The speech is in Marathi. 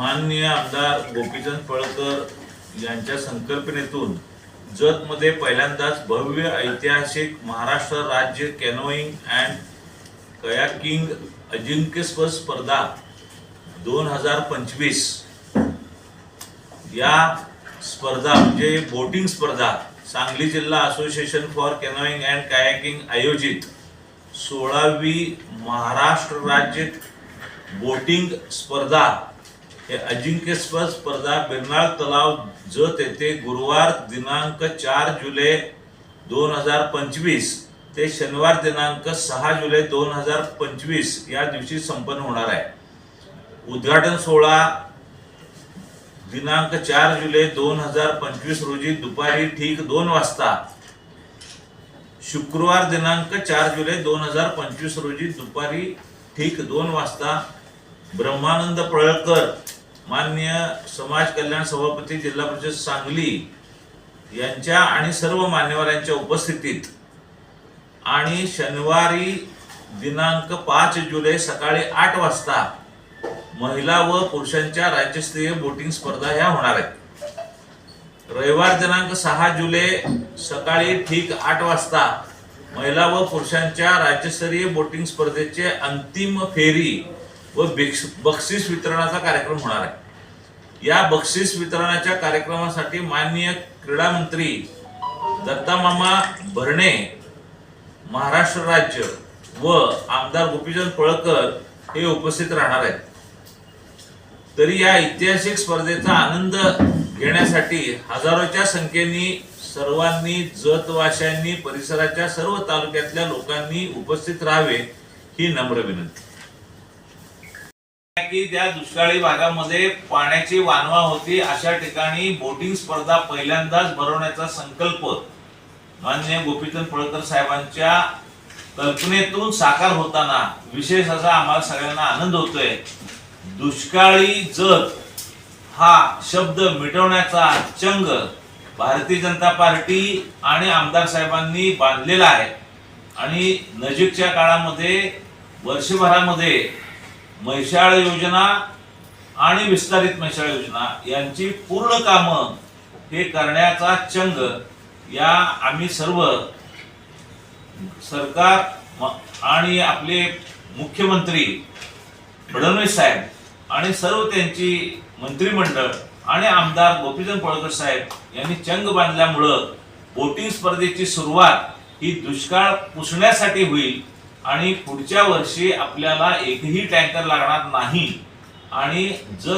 माननीय आमदार गोपीचंद पळकर यांच्या संकल्पनेतून जतमध्ये पहिल्यांदाच भव्य ऐतिहासिक महाराष्ट्र राज्य कॅनोईंग अँड कयाकिंग अजिंक्यस्पद स्पर्धा दोन हजार पंचवीस या स्पर्धा म्हणजे बोटिंग स्पर्धा सांगली जिल्हा association for canoeing and kayaking आयोजित सोळावी महाराष्ट्र राज्य बोटिंग स्पर्धा हे अजिंक्यस्पद स्पर्धा बिरनाळ तलाव जत येथे गुरुवार दिनांक चार जुलै दोन हजार पंचवीस ते शनिवार दिनांक सहा जुलै दोन हजार पंचवीस या दिवशी संपन्न होणार आहे. उद्घाटन सोहळा दिनांक चार जुलै दोन हजार पंचवीस रोजी दुपारी ठीक दोन वाजता. शुक्रवार दिनांक चार जुलै दोन हजार पंचवीस रोजी दुपारी ठीक दोन वाजता ब्रह्मानंद पळकर मान्य समाज कल्याण सभापती जिल्हा परिषद सांगली यांच्या आणि सर्व मान्यवरांच्या उपस्थितीत आणि शनिवारी दिनांक पाच जुलै सकाळी आठ वाजता महिला व पुरुषांच्या राज्यस्तरीय बोटिंग स्पर्धा ह्या होणार आहेत. रविवार दिनांक सहा जुलै सकाळी ठीक आठ वाजता महिला व पुरुषांच्या राज्यस्तरीय बोटिंग स्पर्धेचे अंतिम फेरी व बिक्स- बक्षीस वितरणाचा कार्यक्रम होणार आहे. या बक्षीस वितरणाच्या कार्यक्रमासाठी माननीय क्रीडा मंत्री दत्तामामा भरणे महाराष्ट्र राज्य व आमदार गोपीचंद पळकर हे उपस्थित राहणार आहेत. तरी या ऐतिहासिक स्पर्धेचा आनंद घेण्यासाठी हजारोच्या संख्येने सर्वांनी जतवाशांनी परिसराच्या सर्व तालुक्यातल्या लोकांनी उपस्थित राहावे ही नम्र विनंती. की त्या दुष्काळी भागामध्ये पाण्याची वानवा होती अशा ठिकाणी बोटिंग स्पर्धा पहिल्यांदाच भरवण्याचा संकल्प मान्य गोपीचंद पळकर साहेबांच्या कल्पनेतून साकार होताना विशेष असा आम्हाला सगळ्यांना आनंद होतोय. दुष्काळी जत हा शब्द मिटवण्याचा चंग भारतीय जनता पार्टी आणि आमदार साहेबांनी बांधलेला आहे. आणि नजीकच्या काळामध्ये वर्षभरामध्ये म्हैशाळ योजना आणि विस्तारित म्हैसाळ योजना यांची पूर्ण कामं हे करण्याचा चंग या आम्ही सर्व सरकार आणि आपले मुख्यमंत्री फडणवीस साहेब आणि सर्व त्यांची मंत्रिमंडळ आणि आमदार गोपीचंद पळकर साहेब यांनी चंग बांधल्यामुळं बोटिंग स्पर्धेची सुरुवात ही दुष्काळ पुसण्यासाठी होईल आणि पुढच्या वर्षी आपल्याला एकही टँकर लागणार नाही. आणि जर